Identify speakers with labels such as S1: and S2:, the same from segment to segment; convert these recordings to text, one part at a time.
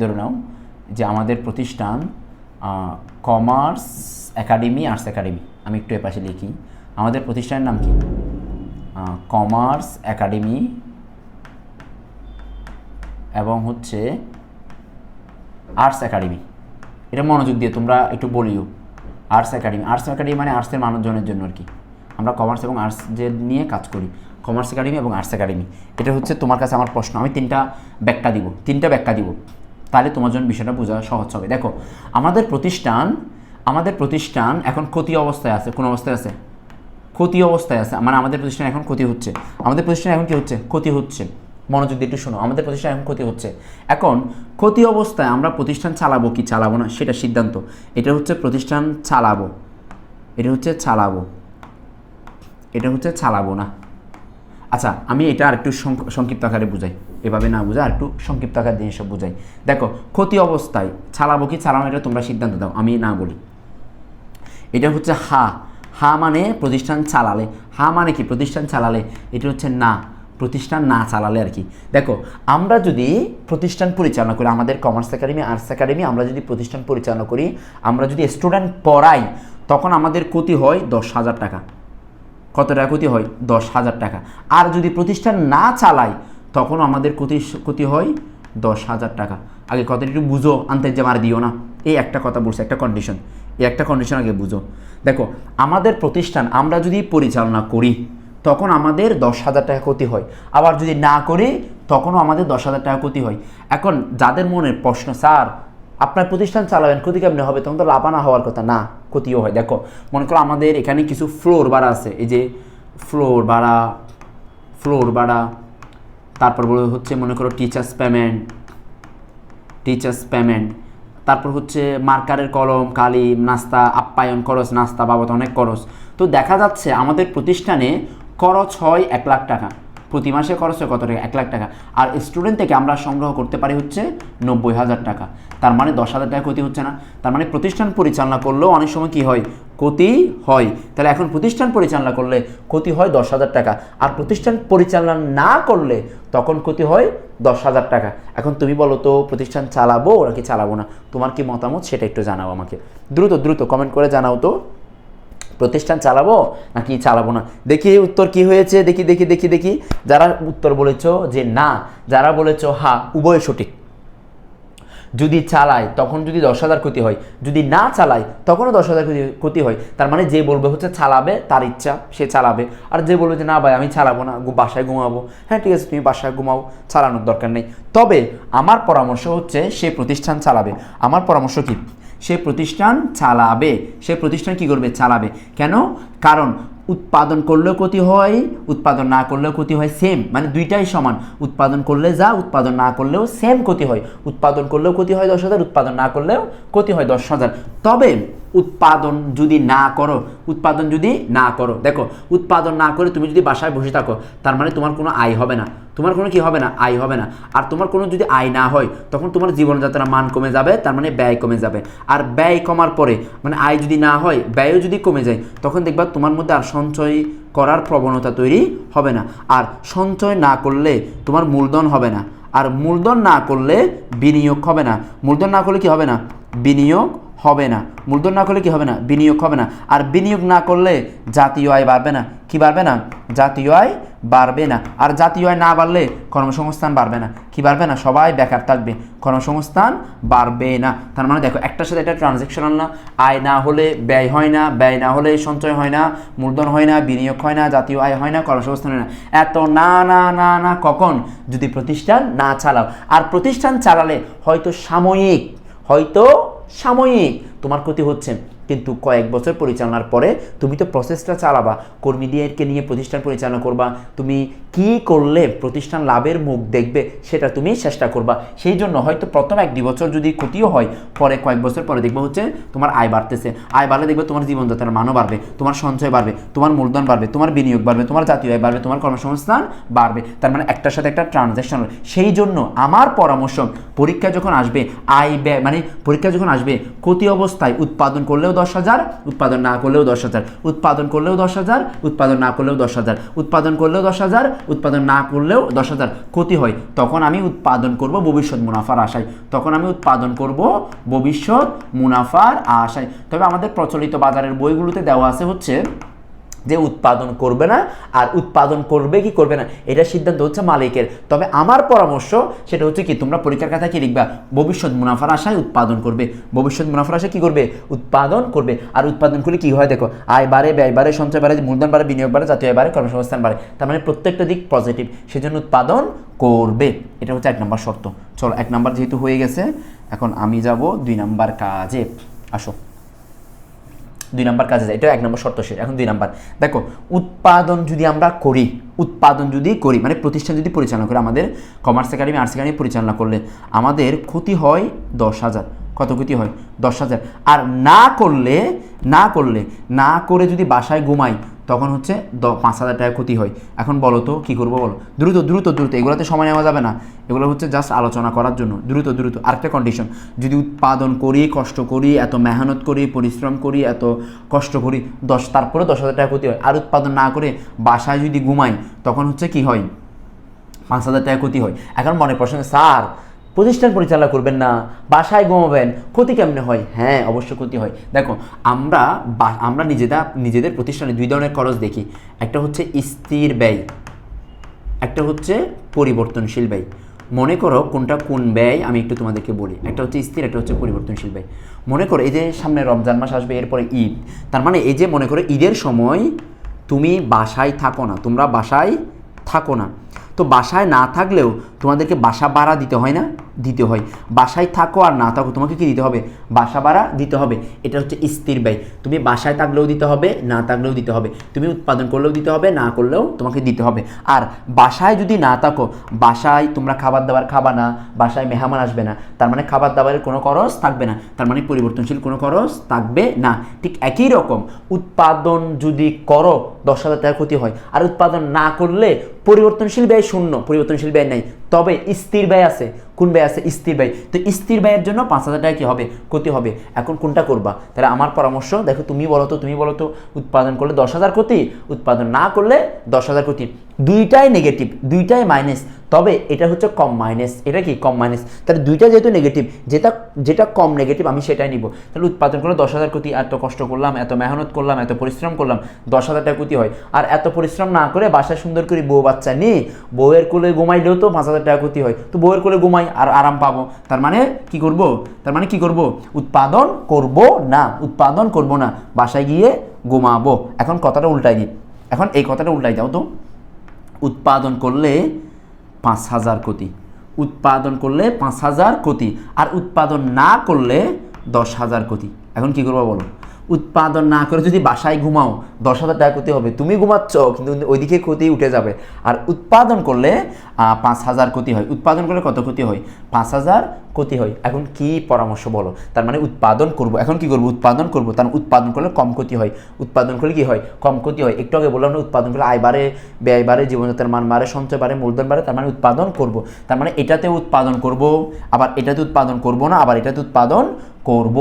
S1: ধরে নাও যে আমাদের প্রতিষ্ঠান কমার্স একাডেমি, আর্টস একাডেমি, আমি একটু এপাশে লিখি। আমাদের প্রতিষ্ঠানের নাম কি? কমার্স একাডেমি এবং হচ্ছে আর্টস একাডেমি। এটা মনোযোগ দিয়ে তোমরা একটু বলিও। আর্টস একাডেমি আর্টস একাডেমি মানে আর্টসের মানুষজনের জন্য আর কি। আমরা কমার্স এবং আর্টস যে নিয়ে কাজ করি, কমার্স একাডেমি এবং আর্টস একাডেমি, এটা হচ্ছে তোমার কাছে আমার প্রশ্ন। আমি তিনটা ব্যাখ্যা দিব, তিনটা ব্যাখ্যা দিব। তাহলে তোমার জন্য বিষয়টা বোঝা সহজ হবে। দেখো, আমাদের প্রতিষ্ঠান আমাদের প্রতিষ্ঠান এখন ক্ষতি অবস্থায় আছে। কোন অবস্থায় আছে? ক্ষতি অবস্থায় আছে। মানে আমাদের প্রতিষ্ঠান এখন ক্ষতি হচ্ছে। আমাদের প্রতিষ্ঠান এখন কি হচ্ছে? ক্ষতি হচ্ছে। মনোযোগ দিয়ে একটু শোনো। আমাদের প্রতিষ্ঠান এখন ক্ষতি হচ্ছে। এখন ক্ষতি অবস্থায় আমরা প্রতিষ্ঠান চালাবো কি? চালাবো না, সেটা সিদ্ধান্ত। এটা হচ্ছে প্রতিষ্ঠান চালাবো। এটা হচ্ছে চালাবো। এটা হচ্ছে চালাবো না। আচ্ছা আমি এটা আর একটু সংক্ষিপ্ত আকারে বুঝাই। এভাবে না বুঝা আর একটু সংক্ষিপ্ত আকার দিয়ে সব বুঝাই। দেখো, ক্ষতি অবস্থায় চালাবো কি চালাবো এটা তোমরা সিদ্ধান্ত দাও, আমি না বলি। এটা হচ্ছে হা। হা মানে প্রতিষ্ঠান চালালে। হা মানে কি? প্রতিষ্ঠান চালালে। এটা হচ্ছে না। প্রতিষ্ঠান না চালালে আর কি। দেখো, আমরা যদি প্রতিষ্ঠান পরিচালনা করি, আমাদের কমার্স একাডেমি আর্টস একাডেমি আমরা যদি প্রতিষ্ঠান পরিচালনা করি, আমরা যদি স্টুডেন্ট পড়াই, তখন আমাদের ক্ষতি হয় দশ হাজার টাকা। কত টাকা ক্ষতি হয়? দশ হাজার টাকা। আর যদি প্রতিষ্ঠান না চালাই তখন আমাদের ক্ষতি ক্ষতি হয় দশ হাজার টাকা। আগে কথা একটু বুঝো, আনতে যে মার দিও না। এই একটা কথা বলছে, একটা কন্ডিশন এই একটা কন্ডিশন আগে বুঝো। দেখো, আমাদের প্রতিষ্ঠান, আমরা যদি পরিচালনা করি, তখন আমাদের দশ হাজার টাকা ক্ষতি হয়। আবার যদি না করি, তখনও আমাদের দশ হাজার টাকা ক্ষতি হয়। এখন যাদের মনের প্রশ্ন, স্যার, আপনার প্রতিষ্ঠান চালাবেন, ক্ষতি কেমনে হবে? তখন তো লাভানা হওয়ার কথা। না, ক্ষতিও হয়। দেখো, মনে করো আমাদের এখানে কিছু ফ্লোর ভাড়া আছে। এই যে ফ্লোর ভাড়া ফ্লোর ভাড়া তারপর বলে হচ্ছে, মনে করো টিচার্স পেমেন্ট টিচার্স পেমেন্ট তারপর হচ্ছে মার্কারের কলম কালি নাস্তা, আপ্যায়ন, খরচ, নাস্তা বাবদ অনেক খরচ। তো দেখা যাচ্ছে, আমাদের প্রতিষ্ঠানে খরচ হয় এক লাখ টাকা। প্রতি মাসে খরচ হয় কত টাকা? এক লাখ টাকা। আর স্টুডেন্ট থেকে আমরা সংগ্রহ করতে পারি হচ্ছে নব্বই হাজার টাকা। তার মানে দশ হাজার টাকা ক্ষতি হচ্ছে না। তার মানে প্রতিষ্ঠান পরিচালনা করলেও অনেক সময় কি হয়? ক্ষতি হয়। তাহলে এখন প্রতিষ্ঠান পরিচালনা করলে ক্ষতি হয় দশ হাজার টাকা। আর প্রতিষ্ঠান পরিচালনা না করলে তখন ক্ষতি হয় দশ হাজার টাকা। এখন তুমি বলো তো, প্রতিষ্ঠান চালাবো নাকি চালাবো না? তোমার কি মতামত? সেটা একটু জানাও আমাকে। দ্রুত দ্রুত কমেন্ট করে জানাও তো। প্রতিষ্ঠান চালাবো নাকি চালাবো না? দেখি উত্তর কি হয়েছে, দেখি দেখি দেখি দেখি। যারা উত্তর বলেছ যে না, যারা বলেছ হা, উভয় সঠিক। যদি চালায়, তখন যদি দশ হাজার ক্ষতি হয়। যদি না চালায়, তখনও দশ হাজার ক্ষতি- হয়। তার মানে যে বলবে হচ্ছে চালাবে, তার ইচ্ছা, সে চালাবে। আর যে বলবে যে না ভাই, আমি চালাবো না বাসায় ঘুমাবো। হ্যাঁ ঠিক আছে, তুমি বাসায় ঘুমাও, চালানোর দরকার নেই। তবে আমার পরামর্শ হচ্ছে সে প্রতিষ্ঠান চালাবে। আমার পরামর্শ কি? সে প্রতিষ্ঠান চালাবে। সে প্রতিষ্ঠান কি করবে? চালাবে। কেন? কারণ উৎপাদন করলেও ক্ষতি হয়, উৎপাদন না করলেও ক্ষতি হয় সেম মানে দুইটাই সমান। উৎপাদন করলে যা, উৎপাদন না করলেও সেম ক্ষতি হয়। উৎপাদন করলেও ক্ষতি হয় দশ হাজার, উৎপাদন না করলেও ক্ষতি হয় দশ হাজার। তবে উৎপাদন যদি না করো, উৎপাদন যদি না করো, দেখো, উৎপাদন না করে তুমি যদি বাসায় বসে থাকো, তার মানে তোমার কোনো আয় হবে না। তোমার কোনো কি হবে না? আয় হবে না। আর তোমার কোনো যদি আয় না হয়, তখন তোমার জীবনযাত্রার মান কমে যাবে, তার মানে ব্যয় কমে যাবে। আর ব্যয় কমার পরে মানে আয় যদি না হয়, ব্যয়ও যদি কমে যায়, তখন দেখবা তোমার মধ্যে আর সঞ্চয় করার প্রবণতা তৈরি হবে না। আর সঞ্চয় না করলে তোমার মূলধন হবে না। আর মূলধন না করলে বিনিয়োগ হবে না। মূলধন না করলে কি হবে না? বিনিয়োগ হবে না। মূলধন না করলে কি হবে না? বিনিয়োগ হবে না। আর বিনিয়োগ না করলে জাতীয় আয় বাড়বে না। কি বাড়বে না? জাতীয় আয় বাড়বে না। আর জাতীয় আয় না বাড়লে কর্মসংস্থান বাড়বে না। কি বাড়বে না? সবাই বেকার থাকবে। কর্মসংস্থান বাড়বে না। তার মানে দেখো একটার সাথে একটা ট্রানজেকশনাল না। আয় না হলে ব্যয় হয় না, ব্যয় না হলে সঞ্চয় হয় না, মূলধন হয় না, বিনিয়োগ হয় না, জাতীয় আয় হয় না, কর্মসংস্থান হয় না। এত না না না না কখন? যদি প্রতিষ্ঠান না চালাও। আর প্রতিষ্ঠান চালালে হয়তো সাময়িক, হয়তো সাময়িক তোমার ক্ষতি হচ্ছে। কিন্তু কয়েক বছর পরিচালনার পরে তুমি তো প্রসেসটা চালাবা, কর্মীদেরকে নিয়ে প্রতিষ্ঠান পরিচালনা করবা, তুমি কি করলে প্রতিষ্ঠান লাভের মুখ দেখবে সেটা তুমি চেষ্টা করবা। সেই জন্য হয়তো প্রথম এক দুই বছর যদি ক্ষতিও হয়, পরে কয়েক বছর পরে দেখবে হচ্ছে তোমার আয় বাড়তেছে। আয় বাড়লে দেখবে তোমার জীবনযাত্রার মানও বাড়বে, তোমার সঞ্চয় বাড়বে, তোমার মূলধন বাড়বে, তোমার বিনিয়োগ বাড়বে, তোমার জাতীয় আয় বাড়বে, তোমার কর্মসংস্থান বাড়বে। তার মানে একটার সাথে একটা ট্রানজ্যাকশন সেই জন্য আমার পরামর্শ, পরীক্ষা যখন আসবে, আয় ব্যয় মানে পরীক্ষা যখন আসবে, ক্ষতি অবস্থায় উৎপাদন করলেও দশ হাজার, উৎপাদন না করলেও দশ হাজার। উৎপাদন করলেও দশ হাজার, উৎপাদন না করলেও দশ হাজার। উৎপাদন করলেও দশ হাজার, উৎপাদন না করলেও দশ হাজার। ক্ষতি হয়। তখন আমি উৎপাদন করব ভবিষ্যৎ মুনাফার আশায়। তখন আমি উৎপাদন করব ভবিষ্যৎ মুনাফার আশায়। তবে আমাদের প্রচলিত বাজারের বইগুলোতে দেওয়া আছে হচ্ছে যে উৎপাদন করবে না, আর উৎপাদন করবে কি করবে না, এটা সিদ্ধান্ত হচ্ছে মালিকের। তবে আমার পরামর্শ সেটা হচ্ছে কি, তোমরা পরীক্ষার খাতায় কি লিখবা? ভবিষ্যৎ মুনাফার আশায় উৎপাদন করবে। ভবিষ্যৎ মুনাফার আশায় কি করবে? উৎপাদন করবে। আর উৎপাদন করলে কি হয় দেখো, আয় বাড়ে, ব্যয় বাড়ে, সঞ্চয় বাড়ে, মূলধন বাড়ে, বিনিয়োগ বাড়ে, জাতীয় বাড়ে, কর্মসংস্থান বাড়ে। তার মানে প্রত্যেকটা দিক পজিটিভ সেজন্য উৎপাদন করবে। এটা হচ্ছে এক নম্বর শর্ত। চলো, এক নম্বর যেহেতু হয়ে গেছে, এখন আমি যাব দুই নাম্বার কাজে। আসো। দুই নাম্বার কাজে যায়। এটা এক নম্বর শর্ত শেষ এখন দুই নাম্বার। দেখো, উৎপাদন যদি আমরা করি, উৎপাদন যদি করি মানে প্রতিষ্ঠান যদি পরিচালনা করে, আমাদের কমার্স একাডেমি আর্টস একাডেমি পরিচালনা করলে আমাদের ক্ষতি হয় দশ হাজার। কত ক্ষতি হয়? দশ হাজার। আর না করলে না করলে, না করে যদি বাসায় ঘুমাই তখন হচ্ছে দ, পাঁচ হাজার টাকা ক্ষতি হয়। এখন বলো তো, কী করব বলো? দ্রুত দ্রুত দ্রুত, এগুলোতে সময় নেওয়া যাবে না। এগুলো হচ্ছে জাস্ট আলোচনা করার জন্য। দ্রুত দ্রুত, আরেকটা কন্ডিশন যদি উৎপাদন করি, কষ্ট করি, এত মেহনত করি, পরিশ্রম করি, এত কষ্ট করি, দশ, তারপরে দশ হাজার টাকা ক্ষতি হয়। আর উৎপাদন না করে বাসায় যদি ঘুমাই, তখন হচ্ছে কি হয়? পাঁচ হাজার টাকা ক্ষতি হয়। এখন মনে প্রশ্ন, স্যার প্রতিষ্ঠান পরিচালনা করবেন না, বাসায় ঘুমাবেন, ক্ষতি কেমনে হয়? হ্যাঁ অবশ্য ক্ষতি হয়। দেখো, আমরা আমরা নিজেরা, নিজেদের প্রতিষ্ঠানে দুই ধরনের খরচ দেখি। একটা হচ্ছে স্থির ব্যয়, একটা হচ্ছে পরিবর্তনশীল ব্যয়। মনে করো কোনটা কোন ব্যয়, আমি একটু তোমাদেরকে বলি। একটা হচ্ছে স্থির, একটা হচ্ছে পরিবর্তনশীল ব্যয়। মনে করো এই যে সামনে রমজান মাস আসবে, এরপরে ঈদ। তার মানে এই যে মনে করো ঈদের সময় তুমি বাসায় থাকো না, তোমরা বাসায় থাকো না। তো বাসায় না থাকলেও তোমাদেরকে বাসা ভাড়া দিতে হয় না? দিতে হয়। বাসায় থাকো আর না থাকো, তোমাকে কি দিতে হবে? বাসা ভাড়া দিতে হবে। এটা হচ্ছে স্থির ব্যয়। তুমি বাসায় থাকলেও দিতে হবে, না থাকলেও দিতে হবে। তুমি উৎপাদন করলেও দিতে হবে, না করলেও তোমাকে দিতে হবে। আর বাসায় যদি না থাকো, বাসায় তোমরা খাবার দাবার খাবা না, বাসায় মেহমান আসবে না, তার মানে খাবার দাবারের কোনো খরচ থাকবে না। তার মানে পরিবর্তনশীল কোনো খরচ থাকবে না। ঠিক একই রকম উৎপাদন যদি করো, দশ হাজার টাকা ক্ষতি হয়। আর উৎপাদন না করলে পরিবর্তনশীল ব্যয় শূন্য, পরিবর্তনশীল ব্যয় নাই। তবে স্থির ব্যয় আছে। কোন ব্যয় আছে? স্থির ব্যয়। তো স্থির ব্যয়ের জন্য পাঁচ হাজার টাকা কী হবে? ক্ষতি হবে। এখন কোনটা করবা? তাহলে আমার পরামর্শ, দেখো তুমি বলো তো, তুমি বলো তো, উৎপাদন করলে দশ হাজার ক্ষতি, উৎপাদন না করলে দশ হাজার ক্ষতি। দুইটাই নেগেটিভ দুইটাই মাইনাস তবে এটা হচ্ছে কম মাইনাস এটা কি? কম মাইনাস তাহলে দুইটা যেহেতু নেগেটিভ যেটা যেটা কম নেগেটিভ আমি সেটাই নিব। তাহলে উৎপাদন করলে দশ হাজার কোটি এত কষ্ট করলাম, এত মেহনত করলাম, এত পরিশ্রম করলাম, দশ হাজার টাকা কোটি হয়। আর এত পরিশ্রম না করে বাসায় সুন্দর করে বউ বাচ্চা নিয়ে বউয়ের কোলে ঘুমাইলেও তো পাঁচ হাজার টাকা ক্ষতি হয়। তো বউয়ের কোলে ঘুমাই আর আরাম পাবো। তার মানে কি করব? তার মানে কি করব? উৎপাদন করব না, উৎপাদন করব না। বাসায় গিয়ে ঘুমাবো। এখন কথাটা উল্টাই দিই। এখন এই কথাটা উল্টাই দাও তো। উৎপাদন করলে পাঁচ হাজার কোটি। উৎপাদন করলে পাঁচ হাজার কোটি আর উৎপাদন না করলে দশ হাজার কোটি। এখন কি করব বলো? উৎপাদন না করে যদি বাসায় ঘুমাও, দশ হাজার টাকা ক্ষতি হবে। তুমি ঘুমাচ্ছ, কিন্তু ওইদিকে ক্ষতি উঠে যাবে। আর উৎপাদন করলে পাঁচ হাজার ক্ষতি হয়। উৎপাদন করলে কত ক্ষতি হয়? পাঁচ হাজার ক্ষতি হয়। এখন কি পরামর্শ বলো? তার মানে উৎপাদন করব। এখন কি করব? উৎপাদন করব। তার মানে উৎপাদন করলে কম ক্ষতি হয়। উৎপাদন করলে কি হয়? কম ক্ষতি হয়। একটু আগে বললাম না, উৎপাদন করলে আয় বাড়ে, ব্যয় বাড়ে, জীবনযাত্রার মান বাড়ে, সঞ্চয় বাড়ে, মূলধন বাড়ে, তার মানে উৎপাদন করব। তার মানে এটাতে উৎপাদন করব, আবার এটাতে উৎপাদন করব না, আবার এটাতে উৎপাদন করব।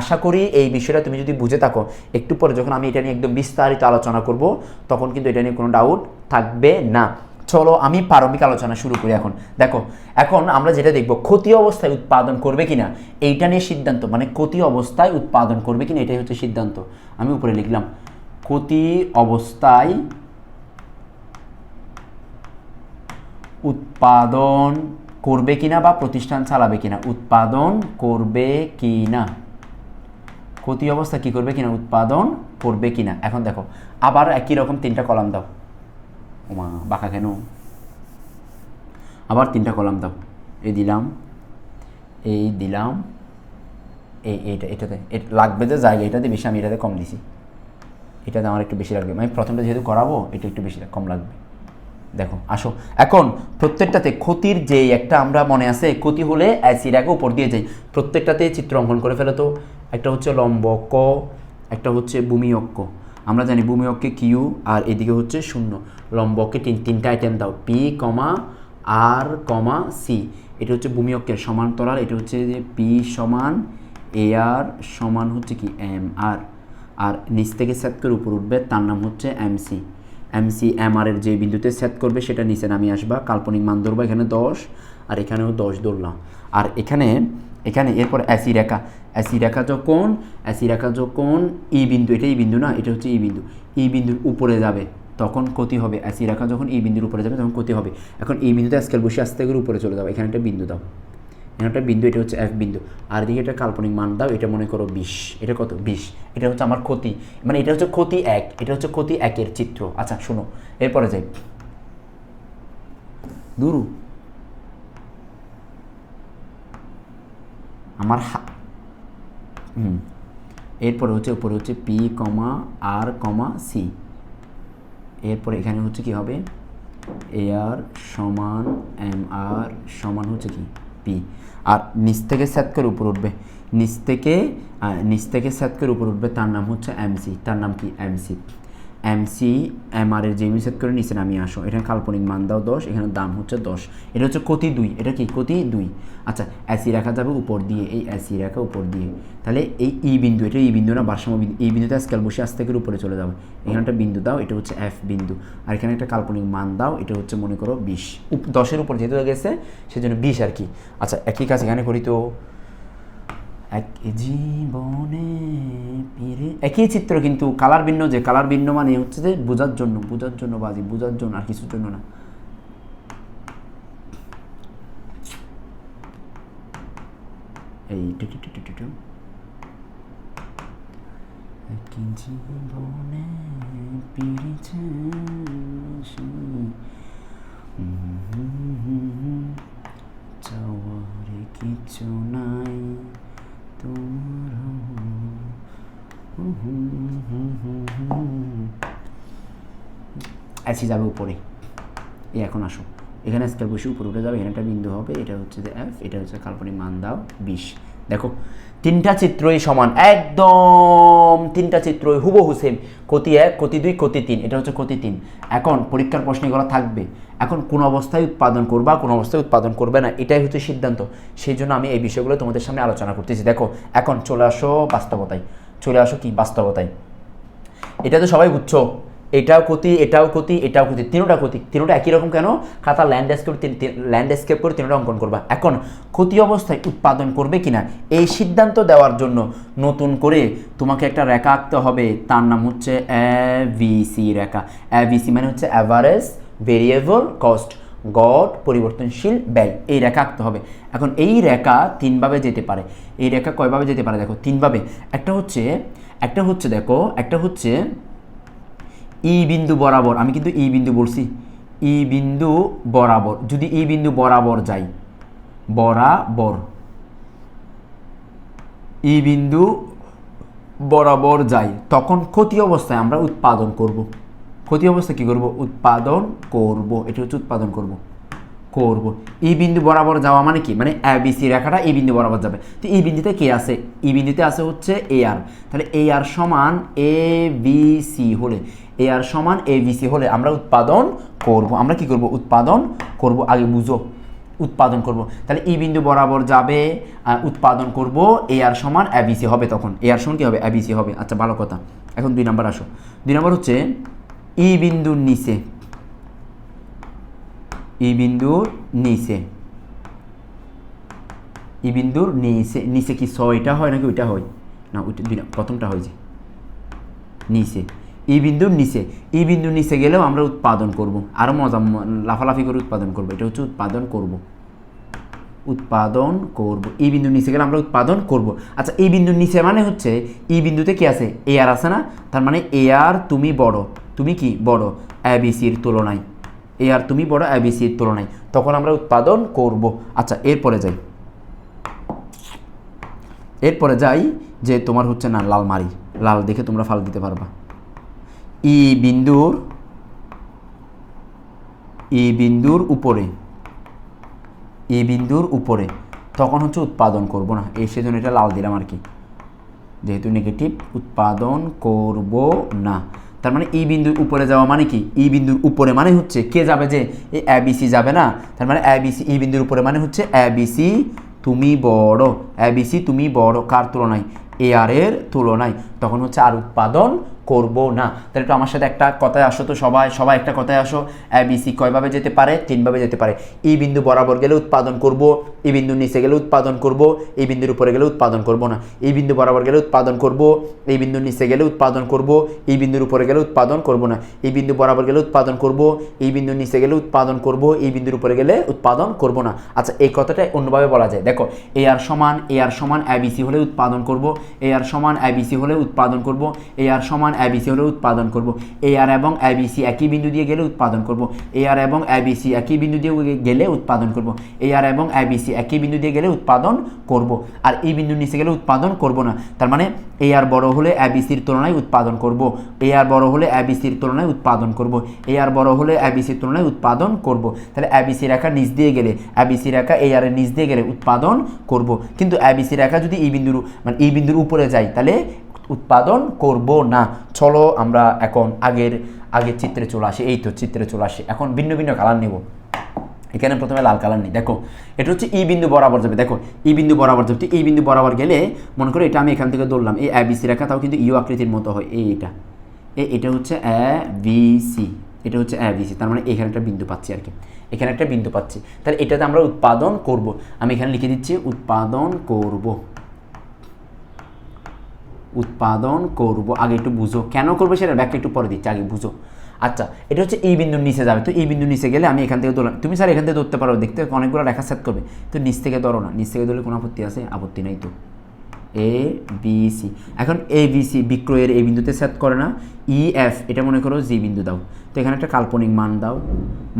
S1: আশা করি এই বিষয়টা তুমি যদি বুঝে থাকো, একটু পরে যখন আমি এটা নিয়ে একদম বিস্তারিত আলোচনা করব, তখন কিন্তু এটা নিয়ে কোনো ডাউট থাকবে না। চলো আমি প্রারম্ভিক আলোচনা শুরু করি এখন। দেখো, এখন আমরা যেটা দেখব, ক্ষতি অবস্থায় উৎপাদন করবে কিনা, এইটা নিয়ে সিদ্ধান্ত মানে ক্ষতি অবস্থায় উৎপাদন করবে কিনা, এটাই হচ্ছে সিদ্ধান্ত। আমি উপরে লিখলাম, ক্ষতি অবস্থায় উৎপাদন করবে কিনা বা প্রতিষ্ঠান চালাবে কিনা, উৎপাদন করবে কিনা। ক্ষতি অবস্থা কি করবে কিনা, উৎপাদন করবে কিনা? এখন দেখো, আবার একই রকম তিনটা কলাম দাও। ওমা, বাঁকা কেন? আবার তিনটা কলাম দাও। এই দিলাম এই দিলাম এই এইটা, এটাতে এটা লাগবে যে জায়গা এটাতে বেশি, আমি এটাতে কম দিছি। এটাতে আমার একটু বেশি লাগবে। আমি প্রথমটা যেহেতু করাবো, এটা একটু বেশি কম লাগবে। দেখো, আসো। এখন প্রত্যেকটাতে ক্ষতির যে একটা আমরা মনে আছে, ক্ষতি হলে অ্যাসিড আগে উপর দিয়ে যাই। প্রত্যেকটাতে চিত্র অঙ্কন করে ফেলে তো। একটা হচ্ছে লম্ব ক একটা হচ্ছে ভূমি অক্ষ আমরা জানি ভূমি অক্ষে কিউ আর এদিকে হচ্ছে শূন্য। লম্বকে তিন, তিনটা আইটেম দাও। পি কমা আর কমা সি এটা হচ্ছে ভূমি অক্ষের সমান্তরাল। এটা হচ্ছে যে পি সমান এ আর সমান হচ্ছে কি? এম আর আর নিচ থেকে সেট করে উপর উঠবে, তার নাম হচ্ছে এমসি এমসি এম আর এর যে বিন্দুতে সেট করবে, সেটা নিচে নামিয়ে আসবা। কাল্পনিক মান ধরবা এখানে দশ। আর এখানেও দশ ধরলাম। আর এখানে এখানে এরপর অ্যাসি রেখা। অ্যাসি রেখা যখন অ্যাসি রেখা যখন ই বিন্দু, এটা ই বিন্দু না, এটা হচ্ছে ই বিন্দু। ই বিন্দুর উপরে যাবে, তখন ক্ষতি হবে। অ্যাসি রেখা যখন ই বিন্দুর উপরে যাবে, তখন ক্ষতি হবে। এখন এই বিন্দুতে স্কেল বসে আস্তে করে উপরে চলে যাবে এখানে একটা বিন্দু দাও। এখানে একটা বিন্দু, এটা হচ্ছে এফ বিন্দু। আর এদিকে একটা কাল্পনিক মান দাও, এটা মনে করো বিশ। এটা কত? বিশ। এটা হচ্ছে আমার ক্ষতি। মানে এটা হচ্ছে ক্ষতি এক, এটা হচ্ছে ক্ষতি একের চিত্র। আচ্ছা শোনো। এরপরে যাই। দুরু। আমার হুম। এরপরে হচ্ছে, উপরে হচ্ছে পি কমা আর কমা সি এরপরে এখানে হচ্ছে কি হবে? এ আর সমান এম আর সমান হচ্ছে কি? পি আর নিচ থেকে সেট করে উপর উঠবে। নিচ থেকে নিচ থেকে সেট করে উপর উঠবে, তার নাম হচ্ছে এমসি তার নাম কি? এমসি এমসি এম আর এর জেমি সেট করে নিচে নামিয়ে আসো। এখানে কাল্পনিক মান দাও দশ, এখানে দাম হচ্ছে দশ। এটা হচ্ছে কতি দুই। এটা কি? কতি দুই। আচ্ছা অ্যাসি রাখা যাবে উপর দিয়ে। এই অ্যাসি রাখা উপর দিয়ে। তাহলে এই ই বিন্দু, এটা ই বিন্দু না, ভারসাম্য বিন্দু। এই বিন্দুতে স্কেল বসে আস্তে করে উপরে চলে যাবে। এখানে একটা বিন্দু দাও, এটা হচ্ছে এফ বিন্দু। আর এখানে একটা কাল্পনিক মান দাও, এটা হচ্ছে মনে করো বিশ। দশের উপর যেহেতু গেছে, সেজন্য বিশ আর কি। আচ্ছা একই কাজ এখানে করি তো। এক জীবনে একই চিত্র কিন্তু কালার ভিন্ন যে কালার ভিন্ন মানে হচ্ছে যে বোঝার জন্য বোঝার জন্য বাজি বোঝার জন্য আর কিছুর জন্য না এই। একই জীবনে। চাওয়ার কিছু নাই আছি যাবে উপরে। এ এখন আসো। এখানে স্কেল বসে উপরে উঠে যাবে, এখানে একটা বিন্দু হবে, এটা হচ্ছে যে এফ এটা হচ্ছে কাল্পনিক মান দাও, বিশ। দেখো, তিনটা চিত্রই সমান, একদম তিনটা চিত্রই, হুবহু সেম কতি এক কতি দুই কতি তিন, এটা হচ্ছে কতি তিন। এখন পরীক্ষার প্রশ্ন এগুলো থাকবে। এখন কোন অবস্থায় উৎপাদন করবা, কোন অবস্থায় উৎপাদন করবে না, এটাই হচ্ছে সিদ্ধান্ত। সেই জন্য আমি এই বিষয়গুলো তোমাদের সামনে আলোচনা করতেছি। দেখো, এখন চলে আসো বাস্তবতায়। চলে আসো কি বাস্তবতায়? এটা তো সবাই বুঝছ। এটাও ক্ষতি এটাও ক্ষতি এটাও ক্ষতি, তিনোটা ক্ষতি, তিনোটা একই রকম কেন? খাতা ল্যান্ডস্কেপ ল্যান্ডস্কেপ করে তিনোটা অঙ্কন করবা। এখন, ক্ষতি অবস্থায় উৎপাদন করবে কিনা? এই সিদ্ধান্ত দেওয়ার জন্য নতুন করে তোমাকে একটা রেখা আঁকতে হবে। তার নাম হচ্ছে এভিসি রেখা। এভিসি মানে হচ্ছে অ্যাভারেজ ভেরিয়েবল কস্ট গড় পরিবর্তনশীল ব্যয়। এই রেখা আঁকতে হবে। এখন এই রেখা তিনভাবে যেতে পারে। এই রেখা কয়ভাবে যেতে পারে? দেখো, তিনভাবে। একটা হচ্ছে একটা হচ্ছে দেখো, একটা হচ্ছে ই বিন্দু বরাবর, আমি কিন্তু ই বিন্দু বলছি, ই বিন্দু বরাবর, যদি ই বিন্দু বরাবর যাই, বরাবর, ই বিন্দু বরাবর যাই, তখন ক্ষতি অবস্থায় আমরা উৎপাদন করব। ক্ষতি অবস্থায় কী করব? উৎপাদন করব, এটা হচ্ছে উৎপাদন করব করব। ই বিন্দু বরাবর যাওয়া মানে কি? মানে এ বি সি রেখাটা এই বিন্দু বরাবর যাবে। তো এই বিন্দুতে কে আছে? ই বিন্দুতে আছে হচ্ছে এ আর তাহলে এ আর সমান এ বি সি হলে এ আর সমান এ বি সি হলে আমরা উৎপাদন করব। আমরা কি করব? উৎপাদন করব। আগে বুঝো। উৎপাদন করব। তাহলে ই বিন্দু বরাবর যাবে উৎপাদন করব এ আর সমান এবিসি হবে তখন। এ আর সমান কি হবে? এবিসি হবে। আচ্ছা ভালো কথা। এখন দুই নাম্বার আসো। দুই নাম্বার হচ্ছে ই বিন্দুর নিচে। ই বিন্দুর নিচে। ই বিন্দুর নিচে। নিচে কি ছয়টা হয় নাকি ওইটা হয়? না, ওইটা দুই প্রথমটা হয় যে। নিচে। ই বিন্দুর নিচে ই বিন্দুর নিচে গেলেও আমরা উৎপাদন করব। আরও মজা লাফালাফি করে উৎপাদন করব। এটা হচ্ছে উৎপাদন করব। উৎপাদন করব। এই বিন্দুর নিচে গেলে আমরা উৎপাদন করব। আচ্ছা এই বিন্দুর নিচে মানে হচ্ছে, এই বিন্দুতে কি আছে? এ আর আছে না? তার মানে এ আর তুমি বড়। তুমি কি? বড়। এবিসির তুলনায়। এ আর তুমি বড় এবিসির তুলনায়। তখন আমরা উৎপাদন করব। আচ্ছা এরপরে যাই। এরপরে যাই যে তোমার হচ্ছে না লাল মারি লাল দেখে তোমরা ফাল দিতে পারবা। ই বিন্দুর ই বিন্দুর উপরে, ই বিন্দুর উপরে। তখন হচ্ছে উৎপাদন করব না। এই সেজন্য এটা লাল দিলাম আর কি। যেহেতু নেগেটিভ উৎপাদন করব না। তার মানে ই বিন্দুর উপরে যাওয়া মানে কি? ই বিন্দুর উপরে মানে হচ্ছে কে যাবে যে? এই এবিসি যাবে না? তার মানে এবিসি ই বিন্দুর উপরে মানে হচ্ছে এবিসি তুমি বড়। এবিসি তুমি বড় কার তুলনায়? এ আর এর তুলনায়। তখন হচ্ছে আর উৎপাদন করব না। তাহলে একটু আমার সাথে একটা কথায় আসো তো সবাই সবাই একটা কথায় আসো। এ বি সি কয়ভাবে যেতে পারে? তিনভাবে যেতে পারে। এই বিন্দু বরাবর গেলে উৎপাদন করব এই বিন্দুর নিচে গেলে উৎপাদন করব এই বিন্দুর উপরে গেলে উৎপাদন করব না। এই বিন্দু বরাবর গেলে উৎপাদন করব এই বিন্দুর নিচে গেলে উৎপাদন করব এই বিন্দুর উপরে গেলে উৎপাদন করব না। এই বিন্দু বরাবর গেলে উৎপাদন করব এই বিন্দুর নিচে গেলে উৎপাদন করব এই বিন্দুর উপরে গেলে উৎপাদন করব না। আচ্ছা এই কথাটা অন্যভাবে বলা যায়। দেখো এ আর সমান এ আর সমান এবিসি হলে উৎপাদন করব এ আর সমান এবিসি হলে উৎপাদন করব এ আর সমান এবিসি হলে উৎপাদন করব এ আর এবং এবিসি একই বিন্দু দিয়ে গেলে উৎপাদন করব এ আর এবং এবিসি একই বিন্দু দিয়ে গেলে উৎপাদন করব এ আর এবং এবিসি একই বিন্দু দিয়ে গেলে উৎপাদন করব আর এই বিন্দু নিচে গেলে উৎপাদন করব না তার মানে এ আর বড় হলে এবিসির তুলনায় উৎপাদন করব এ আর বড় হলে এবিসির তুলনায় উৎপাদন করব এ আর বড় হলে এবিসির তুলনায় উৎপাদন করব তাহলে এবিসি রেখা নিচ দিয়ে গেলে এবিসি রেখা এ আর নিচ দিয়ে গেলে উৎপাদন করব কিন্তু এবিসি রেখা যদি এই বিন্দুর মানে ই বিন্দুর উপরে যায় তাহলে উৎপাদন করব না। চলো আমরা এখন আগের আগের চিত্রে চলে আসি। এই তো চিত্রে চলে আসি। এখন ভিন্ন ভিন্ন কালার নিব। এখানে প্রথমে লাল কালার নেই। দেখো, এটা হচ্ছে ই বিন্দু বরাবর যাবে। দেখো ই বিন্দু বরাবর যাবে। এই বিন্দু বরাবর গেলে মনে করো এটা আমি এখান থেকে ধরলাম। এই অ্যাবিসি রেখা, তাও কিন্তু ইউ আকৃতির মতো হয়। এই এটা। এই এটা হচ্ছে এ বি সি এটা হচ্ছে এ বি সি তার মানে এখানে একটা বিন্দু পাচ্ছি আর কি। এখানে একটা বিন্দু পাচ্ছি। তাহলে এটাতে আমরা উৎপাদন করব। আমি এখানে লিখে দিচ্ছি, উৎপাদন করব। উৎপাদন করব। আগে একটু বুঝো। কেন করব সেটা ব্যাখ্যা একটু পরে দিচ্ছি। আগে বুঝো। আচ্ছা এটা হচ্ছে এই বিন্দুর নিচে যাবে। তো এই বিন্দুর নিচে গেলে আমি এখান থেকে ধরলাম তুমি স্যার এখান থেকে ধরতে পারো। দেখতে অনেকগুলো রেখা সেট করবে। তো নিচ থেকে ধরো না। নিচ থেকে ধরলে কোনো আপত্তি আছে? আপত্তি নাই তো। এ বি সি এখন এ বি সি বিক্রয়ের এই বিন্দুতে সেট করে না। ই এফ এটা মনে করো জি বিন্দু দাও। তো এখানে একটা কাল্পনিক মান দাও।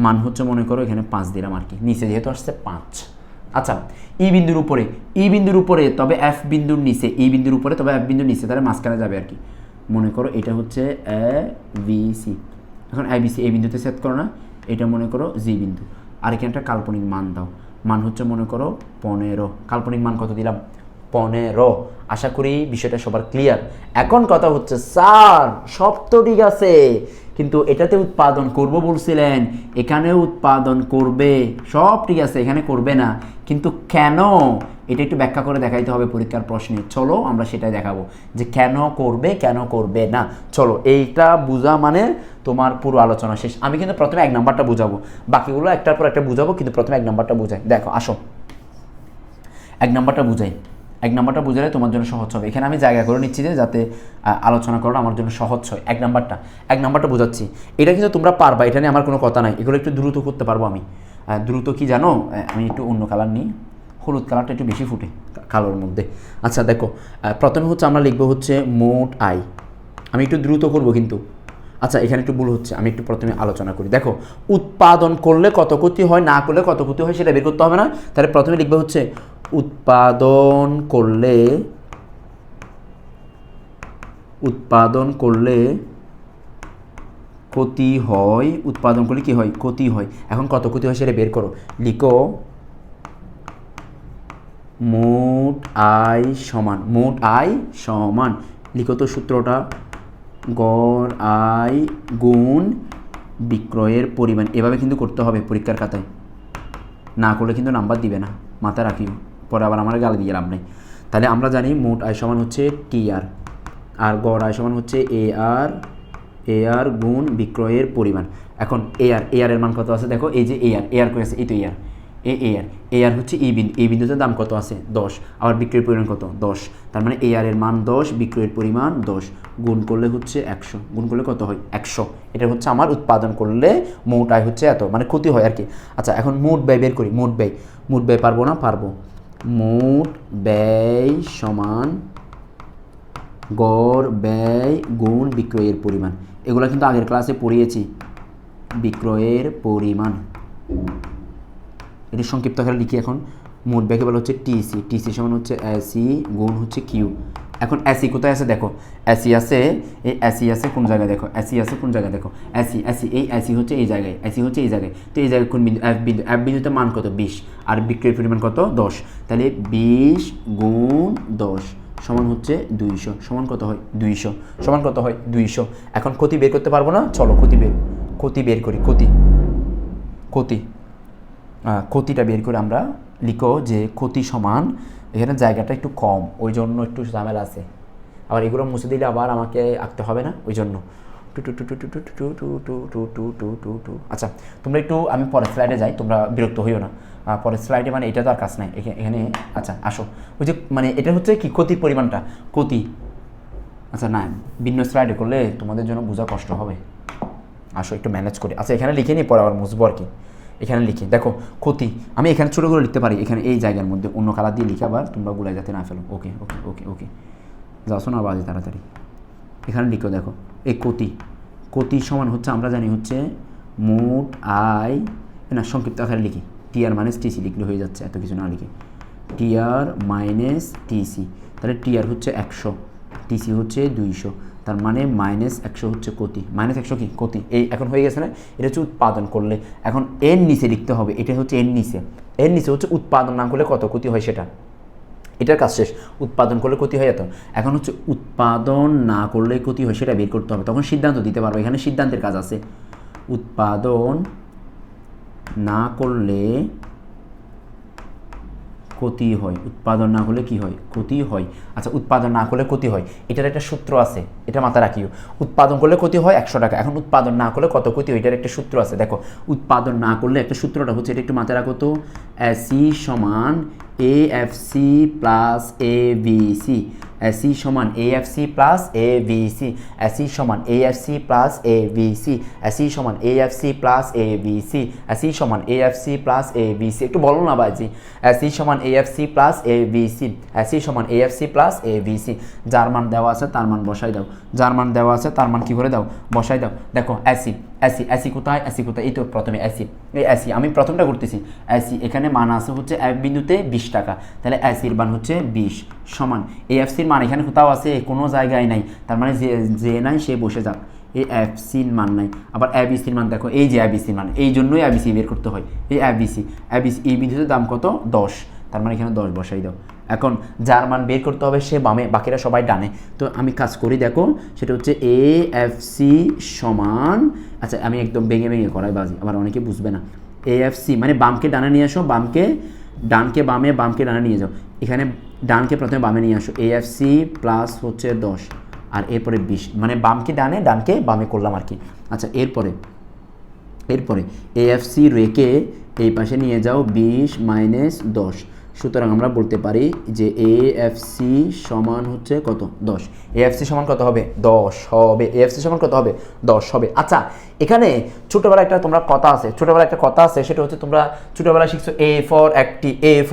S1: মান হচ্ছে মনে করো এখানে পাঁচ দিলাম আর কি। নিচে যেহেতু আসছে পাঁচ। আচ্ছা ই বিন্দুর উপরে, ই বিন্দুর উপরে তবে এফ বিন্দুর নিচে, ই বিন্দুর উপরে তবে এফ বিন্দুর নিচে, তাহলে মাঝখানে যাবে আর কি। মনে করো এটা হচ্ছে এ বি সি এখন এ বি সি এই বিন্দুতে সেট করো না, এটা মনে করো জি বিন্দু। আর এখানে একটা কাল্পনিক মান দাও। মান হচ্ছে মনে করো পনেরো। কাল্পনিক মান কত দিলাম? পনেরো। আশা করি বিষয়টা সবার ক্লিয়ার এখন কথা হচ্ছে, স্যার সব তো ঠিক আছে, কিন্তু এটাতে উৎপাদন করব বলছিলেন, এখানেও উৎপাদন করবে, সব ঠিক আছে, এখানে করবে না। কিন্তু কেন? এটা একটু ব্যাখ্যা করে দেখাইতে হবে পরীক্ষার প্রশ্নে। চলো, আমরা সেটাই দেখাবো, যে কেন করবে কেন করবে না। চলো, এইটা বোঝা মানে তোমার পুরো আলোচনা শেষ। আমি কিন্তু প্রথমে এক নাম্বারটা বুঝাবো। বাকিগুলো একটার পর একটা বুঝাবো, কিন্তু প্রথমে এক নাম্বারটা বোঝাই। দেখো, আসো। এক নাম্বারটা বুঝাই। এক নাম্বারটা বুঝালে তোমার জন্য সহজ হবে। এখানে আমি জায়গা করে নিচ্ছি যে, যাতে আলোচনা করানো আমার জন্য সহজ হয়। এক নাম্বারটা এক নাম্বারটা বোঝাচ্ছি। এটা কিন্তু তোমরা পারবা, এটা নিয়ে আমার কোনো কথা নাই। এগুলো একটু দ্রুত করতে পারব আমি। দ্রুত কি জানো? আমি একটু অন্য কালার নিই। হলুদ কালারটা একটু বেশি ফুটে কালোর মধ্যে। আচ্ছা দেখো প্রথমে হচ্ছে আমরা লিখব হচ্ছে মোট আই আমি একটু দ্রুত করব কিন্তু। আচ্ছা এখানে একটু ভুল হচ্ছে। আমি একটু প্রথমে আলোচনা করি। দেখো, উৎপাদন করলে কত ক্ষতি হয়, না করলে কত ক্ষতি হয় সেটা বের করতে হবে না। তাহলে প্রথমে লিখবে হচ্ছে উৎপাদন করলে উৎপাদন করলে ক্ষতি হয়, উৎপাদন করলে কি হয়? ক্ষতি হয়। এখন কত ক্ষতি হয় সেটা বের করো। লিখো। মোট আয় সমান, মোট আয় সমান। লিখো তো সূত্রটা। গড় আয় গুণ বিক্রয়ের পরিমাণ। এভাবে কিন্তু করতে হবে পরীক্ষার খাতায়। না করলে কিন্তু নাম্বার দিবে না। মাথায় রাখি পরে আবার আমার গালে দিয়ে লাভ নেই। তাহলে আমরা জানি মোট আয় সমান হচ্ছে টি আর। আর গড় আয় সমান হচ্ছে এ আর এ আর গুণ বিক্রয়ের পরিমাণ। এখন এ আর এ আর এর মান কত আছে? দেখো, এই যে এ আর এ আর করে আছে? এই তো এ আর। এ এ আর। এ আর হচ্ছে এই বিন্দু। এই বিন্দুতে দাম কত আছে? দশ। আবার বিক্রয়ের পরিমাণ কত? দশ। তার মানে এ আর এর মান দশ, বিক্রয়ের পরিমাণ দশ। গুণ করলে হচ্ছে একশো। গুণ করলে কত হয়? একশো। এটা হচ্ছে আমার উৎপাদন করলে মোট আয় হচ্ছে এত। মানে ক্ষতি হয় আর কি। আচ্ছা এখন মোট ব্যয় বের করি। মোট ব্যয়। মোট ব্যয় পারব না? পারব। মোট ব্যয় সমান গড় ব্যয় গুণ বিক্রয়ের পরিমাণ। এগুলো কিন্তু আগের ক্লাসে পড়িয়েছি। বিক্রয়ের পরিমাণ। এটি সংক্ষিপ্ত আকারে লিখি এখন। মোট ব্যয়কে বলা হচ্ছে টিসি টিসি সমান হচ্ছে এসি গুণ হচ্ছে কিউ এখন এসি কোথায় আছে দেখো? এসি আছে, এই এসি আছে কোন জায়গায় দেখো? এসি আছে কোন জায়গায় দেখো? এসি এসি, এই এসি হচ্ছে এই জায়গায়, এসি হচ্ছে এই জায়গায়। তো এই জায়গায় কোন বিন্দু? এফ বিন্দু এফ বিন্দুতে মান কত? বিশ। আর বিক্রির পরিমাণ কত? দশ। তাহলে বিশ গুণ দশ সমান হচ্ছে দুইশো। সমান কত হয়? দুইশো। সমান কত হয়? দুইশো। এখন ক্ষতি বের করতে পারব না? চলো ক্ষতি বের ক্ষতি বের করি, ক্ষতি। ক্ষতি। ক্ষতিটা বের করে আমরা লিখো যে ক্ষতি সমান এখানে জায়গাটা একটু কম ওই জন্য একটু ঝামেলা আছে আবার এগুলো মুছে দিলে আবার আমাকে আঁকতে হবে না ওই জন্য two two two two two two two two two two two two two two two আচ্ছা তোমরা একটু আমি পরের স্লাইডে যাই তোমরা বিরক্ত হইও না পরের স্লাইডে মানে এটা তো আর কাজ নাই এখা- এখানে আচ্ছা আসো ওই যে মানে এটা হচ্ছে কি ক্ষতির পরিমাণটা ক্ষতি আচ্ছা না ভিন্ন স্লাইডে করলে তোমাদের জন্য বোঝা কষ্ট হবে আসো একটু ম্যানেজ করি আচ্ছা এখানে লিখে নিই পরে আবার মুছবো আর কি এখানে লিখি। দেখো, ক্ষতি। আমি এখানে ছোটো করে লিখতে পারি। এখানে এই জায়গার মধ্যে অন্য কালার দিয়ে লিখে আবার তোমরা গুলাই যাতে না ফেলো। ওকে ওকে ওকে ওকে যাও, শোনা বাজে তাড়াতাড়ি। এখানে লিখো, দেখো এই কোটি কোটি সমান হচ্ছে, আমরা জানি হচ্ছে মোট আয়, না, সংক্ষিপ্ত আকারে লিখি। টিআর মাইনাস টিসি লিখলে হয়ে যাচ্ছে, এত কিছু না লিখে। টিআর মাইনাস টিসি তাহলে টিআর হচ্ছে একশো টিসি হচ্ছে দুইশো। তার মানে মাইনাস একশো হচ্ছে কোটি। মাইনাস একশো কি? কোটি। এই এখন হয়ে গেছে না? এটা হচ্ছে উৎপাদন করলে। এখন এর নিচে লিখতে হবে। এটা হচ্ছে এর নিচে। এর নিচে হচ্ছে উৎপাদন না করলে কত ক্ষতি হয় সেটা? এটার কাজ শেষ। উৎপাদন করলে ক্ষতি হয়ে যেত এখন হচ্ছে উৎপাদন না করলে ক্ষতি হয় সেটা বের করতে হবে। তখন সিদ্ধান্ত দিতে পারব। এখানে সিদ্ধান্তের কাজ আছে। উৎপাদন না করলে ক্ষতি হয়, উৎপাদন না হলে কি হয়? ক্ষতি হয়। আচ্ছা উৎপাদন না করলে ক্ষতি হয়। এটার একটা সূত্র আছে, এটা মাথা রাখিও। উৎপাদন করলে ক্ষতি হয় একশো টাকা, এখন উৎপাদন না করলে কত ক্ষতি হয়? এটার একটা সূত্র আছে। দেখো, উৎপাদন না করলে একটা সূত্রটা হচ্ছে, এটা একটু মাথায় রাখো তো সি সমান A F C plus A B C. C সমান A F C plus A B C C সমান A F C plus A B C C সমান A F C plus A B C C সমান A F C plus A B C একটু বলো না বাজি। C সমান A F C plus A B C C সমান A F C plus A B C যার মান দেওয়া আছে, তার মান বসাই দাও। যার মান দেওয়া আছে, তার মান কী করে দাও? বসাই দাও। দেখো অ্যাসি অ্যাসি অ্যাসি কোথায়? অ্যাসি কোথায়? এই তো প্রথমে অ্যাসি। এই অ্যাসি, আমি প্রথমটা করতেছি অ্যাসি, এখানে মান আছে হচ্ছে এক বিন্দুতে বিশ টাকা। তাহলে অ্যাসির মান হচ্ছে বিশ সমান। এই এফসির মান এখানে কোথাও আছে? কোনো জায়গায় নাই। তার মানে যে যে নাই, সে বসে যাক। এই অ্যাবসির মান নাই। আবার অ্যাবিসির মান দেখো, এই যে অ্যাবিসির মান, এই জন্যই অ্যাবিসি বের করতে হয়। এই অ্যাবিসি অ্যাবিসি, এই বিন্দুতে দাম কত? দশ। তার মানে এখানে দশ বসাই দাও। এখন যার মান বের করতে হবে, সে বামে, বাকিরা সবাই ডানে। তো আমি কাজ করি, দেখো, সেটা হচ্ছে এ এফ সি সমান আচ্ছা আমি একদম ভেঙে ভেঙে করাই, বাজি, আবার অনেকে বুঝবে না। এ এফ সি মানে বামকে ডানে নিয়ে আসো বামকে, ডানকে বামে, বামকে ডানে নিয়ে যাও। এখানে ডানকে প্রথমে বামে নিয়ে আসো এ এফ সি প্লাস হচ্ছে দশ, আর এরপরে বিশ মানে বামকে ডানে, ডানকে বামে করলাম আর কি। আচ্ছা এরপরে এরপরে এএফসি রেখে এই পাশে নিয়ে যাও, বিশ মাইনাস দশ। সুতরাং আমরা বলতে পারি যে এ এফ সি সমান হচ্ছে কত? দশ। এ এফ সি সমান কত হবে? দশ হবে। এ এফ সি সমান কত হবে? দশ হবে। আচ্ছা এখানে ছোটোবেলা একটা তোমরা কথা আছে। ছোটোবেলা একটা কথা আছে, সেটা হচ্ছে তোমরা ছোটোবেলায় শিখছো এ ফর একটি এ ফর